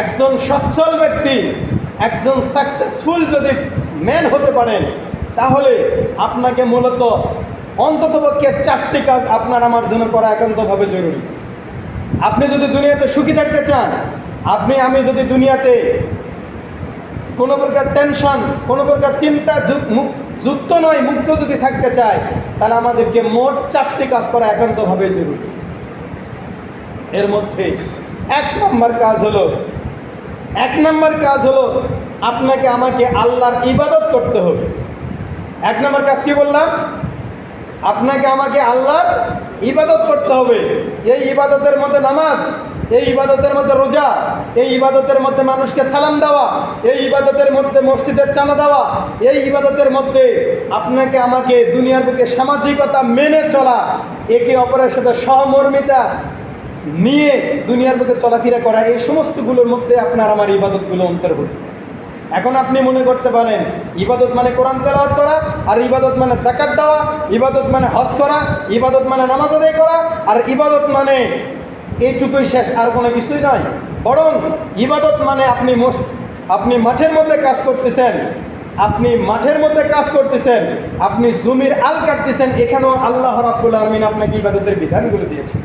একজন সচ্ছল ব্যক্তি, একজন সাকসেসফুল যদি ম্যান হতে পারেন, তাহলে আপনাকে মূলত অন্ততপক্ষে চারটি কাজ আপনার আমার জন্য করা একান্তভাবে জরুরি। আপনি যদি দুনিয়াতে সুখী থাকতে চান, আপনি, আমি যদি দুনিয়াতে কোনো প্রকার টেনশন কোনো প্রকার চিন্তা যুক্ত নয় মুক্ত যদি থাকতে চায় তাহলে আমাদেরকে মোট চারটি কাজ করা একান্তভাবে জরুরি। এর মধ্যে এক নম্বর কাজ হলো এক নম্বর কাজ হলো আপনাকে আমাকে আল্লাহর ইবাদত করতে হবে। এক নম্বর কাজ কি বললাম? আপনাকে আমাকে আল্লাহর ইবাদত করতে হবে। এই ইবাদতের মধ্যে নামাজ, এই ইবাদতের মধ্যে রোজা, এই ইবাদতের মধ্যে মানুষকে সালাম দেওয়া, এই ইবাদতের মধ্যে মসজিদের চানা দেওয়া, এই ইবাদতের মধ্যে আপনাকে আমাকে দুনিয়ার বুকে সামাজিকতা মেনে চলা, একে অপরের সাথে সহমর্মিতা নিয়ে দুনিয়ার বুকে চলাফেরা করা এই সমস্তগুলোর মধ্যে আপনার আমার ইবাদতগুলো অন্তর্ভুক্ত। এখন আপনি মনে করতে পারেন, ইবাদত মানে কোরআন তেলাওয়াত করা, আর ইবাদত মানে জাকাত দেওয়া, ইবাদত মানে হজ করা, ইবাদত মানে নামাজ আদায় করা, আর ইবাদত মানে এইটুকুই শেষ, আর কোনো কিছুই নয়। বরং ইবাদত মানে আপনি আপনি মাঠের মধ্যে কাজ করতেছেন, আপনি মাঠের মধ্যে কাজ করতেছেন, আপনি জমির আল কাটতেছেন, এখানেও আল্লাহ রাব্বুল আলমিন আপনাকে ইবাদতের বিধানগুলো দিয়েছেন।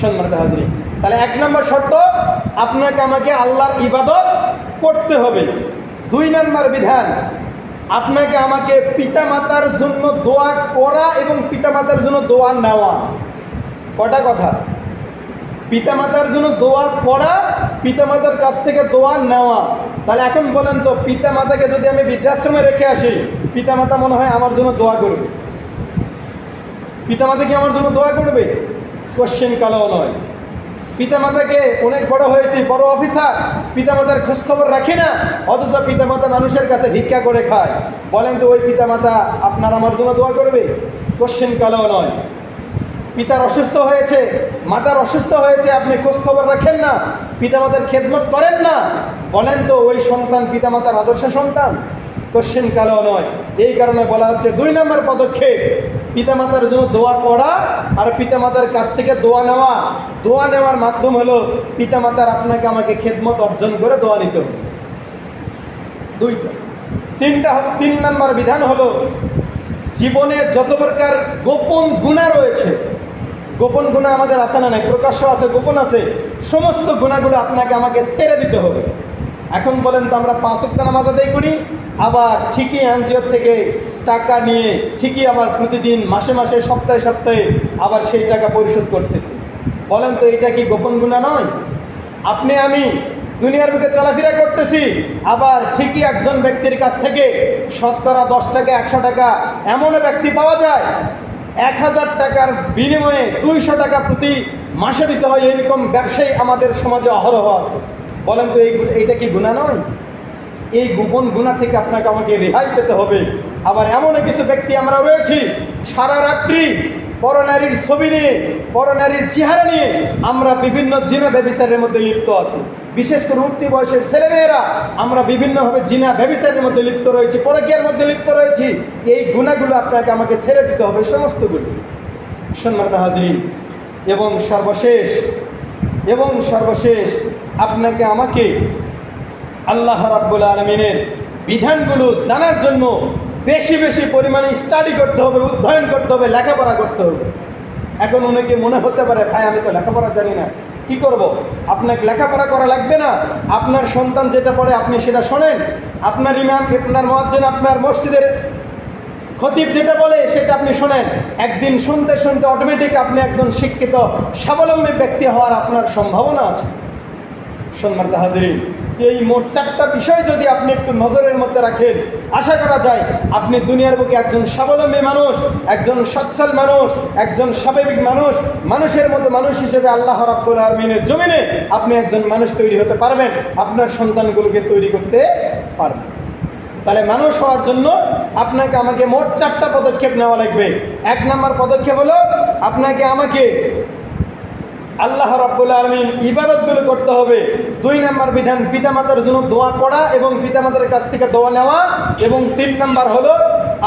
সম্মানিত হাজরি। তাহলে এক নম্বর শর্ত, আপনাকে আমাকে আল্লাহর ইবাদত করতে হবে। দুই নম্বর বিধান, আপনাকে আমাকে পিতামাতার জন্য দোয়া করা এবং পিতামাতার জন্য দোয়া নেওয়া। কটা কথা? পিতামাতার জন্য দোয়া করা, পিতামাতার কাছ থেকে দোয়া নেওয়া। তাহলে এখন বলেন তো, পিতামাতাকে যদি আমি বৃদ্ধাশ্রমে রেখে আসি, পিতামাতা মনে হয় আমার জন্য দোয়া করবে। পিতামাতা কি আমার জন্য দোয়া করবে? কোশ্চেন কালো নয়। পিতামাতাকে অনেক বড় হয়েছি, বড় অফিসার। পিতামাতার খোঁজখবর রাখি না, অথচ পিতামাতা মানুষের কাছে ভিক্ষা করে খায়। বলেন তো ওই পিতামাতা আপনার আমার জন্য দোয়া করবে? কোশ্চেন কালো নয়। পিতার অসুস্থ হয়েছে, মাতার অসুস্থ হয়েছে, আপনি খোঁজখবর রাখেন না, পিতামাতার খেদমত করেন না। বলেন তো ওই সন্তান পিতামাতার আদর্শ সন্তান? কোশ্চেন কালো নয়। এই কারণে বলা হচ্ছে দুই নম্বর পদক্ষেপ পিতামাতার জন্য দোয়া করা আর পিতামাতার কাছ থেকে দোয়া নেওয়া। দোয়া নেওয়ার মাধ্যম হলো পিতামাতার আপনাকে আমাকে খেদমত অর্জন করে দোয়া নিতে হবে। দুইটা। তিনটা তিন নম্বর বিধান হলো জীবনে যত প্রকার গোপন গুণা রয়েছে, গোপন গুণা আমাদের আছে না নাই, প্রকাশ্য আছে, গোপন আছে, সমস্ত গুণাগুলো আপনাকে আমাকে ছেড়ে দিতে হবে। এখন বলেন তো আমরা পাঁচ নামাজ আদায় করি, আবার ঠিকই এনজিওর থেকে টাকা নিয়ে ঠিকই আবার প্রতিদিন মাসে মাসে, সপ্তাহে সপ্তাহে আবার সেই টাকা পরিশোধ করতেছি। বলেন তো এটা কি গোপন গুণা নয়? আপনি, আমি দুনিয়ার বুকে চলাফেরা করতেছি, আবার ঠিকই একজন ব্যক্তির কাছ থেকে শতকরা দশ টাকা, একশো টাকা এমন ব্যক্তি পাওয়া যায়, এক হাজার টাকার বিনিময়ে দুইশো টাকা প্রতি মাসে দিতে হয়, এরকম ব্যবসায়ী আমাদের সমাজে অহরহ আছে। বলেন তো এই এইটা কি গুণা নয়? এই গোপন গুণা থেকে আপনাকে আমাকে রেহাই পেতে হবে। আবার এমন কিছু ব্যক্তি আমরা রয়েছি, সারা রাত্রি পরনারীর ছবি নিয়ে পরনারীর চেহারা নিয়ে আমরা বিভিন্ন জিনা ব্যবিচারের মধ্যে লিপ্ত আছি। বিশেষ করে উঠতি বয়সের ছেলেমেয়েরা, আমরা বিভিন্নভাবে জিনা ব্যবিচারের মধ্যে লিপ্ত রয়েছি, পরকীয়ার মধ্যে লিপ্ত রয়েছি। এই গুণাগুলো আপনাকে আমাকে ছেড়ে দিতে হবে সমস্তগুলো। সম্মানিত হাজরিন, এবং সর্বশেষ এবং সর্বশেষ আপনাকে আমাকে আল্লাহ রাব্বুল আলমিনের বিধানগুলো জানার জন্য বেশি বেশি পরিমাণে স্টাডি করতে হবে, অধ্যয়ন করতে হবে, লেখাপড়া করতে হবে। এখন অনেকে মনে হতে পারে, ভাই, আমি তো লেখাপড়া জানি না, কি করব? আপনাকে লেখাপড়া করা লাগবে না? আপনার সন্তান যেটা পড়ে, আপনি সেটা শোনেন। আপনার ইমাম, আপনার মহাজ্জেন, আপনার মসজিদের খতিব যেটা বলে, সেটা আপনি শোনেন। একদিন শুনতে শুনতে অটোমেটিক আপনি একজন শিক্ষিত, স্বাবলম্বী ব্যক্তি হওয়ার আপনার সম্ভাবনা আছে। সম্মানিত হাজিরিন এই মোট চারটা বিষয় যদি আপনি একটু নজরের মধ্যে রাখেন, আশা করা যায় আপনি দুনিয়ার বুকে একজন স্বাবলম্বী মানুষ, একজন সচ্ছল মানুষ, একজন স্বাভাবিক মানুষ, মানুষের মতো মানুষ হিসেবে আল্লাহ রাব্বুল আলমিনের জমিনে আপনি একজন মানুষ তৈরি হতে পারবেন, আপনার সন্তানগুলোকে তৈরি করতে পারবেন। তাহলে মানুষ হওয়ার জন্য আপনাকে আমাকে মোট চারটা পদক্ষেপ নেওয়া লাগবে। এক নম্বর পদক্ষেপ হলো, আপনাকে আমাকে আল্লাহ রাব্বুল আলমিন ইবাদতগুলো করতে হবে। দুই নম্বর বিধান, পিতামাতার জন্য দোয়া করা এবং পিতামাতার কাছ থেকে দোয়া নেওয়া এবং তিন নম্বর হলো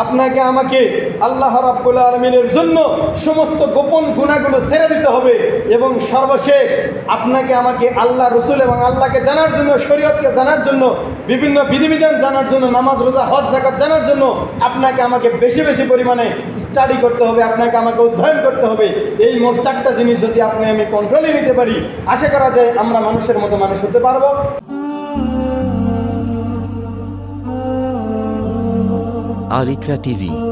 আপনাকে আমাকে আল্লাহ রাব্বুল আলমিনের জন্য সমস্ত গোপন গুণাগুলো ছেড়ে দিতে হবে এবং সর্বশেষ আপনাকে আমাকে আল্লাহ রসুল এবং আল্লাহকে জানার জন্য, শরীয়তকে জানার জন্য, বিভিন্ন বিধিবিধান জানার জন্য, নামাজ, রোজা, হজ জাকাত জানার জন্য আপনাকে আমাকে বেশি বেশি পরিমাণে স্টাডি করতে হবে, আপনাকে আমাকে অধ্যয়ন করতে হবে। এই মোট চারটা জিনিস যদি আপনি আমি কন্ট্রোলে নিতে পারি, আশা করা যায় আমরা মানুষের মতো মানুষ হতে পারব। Alikra TV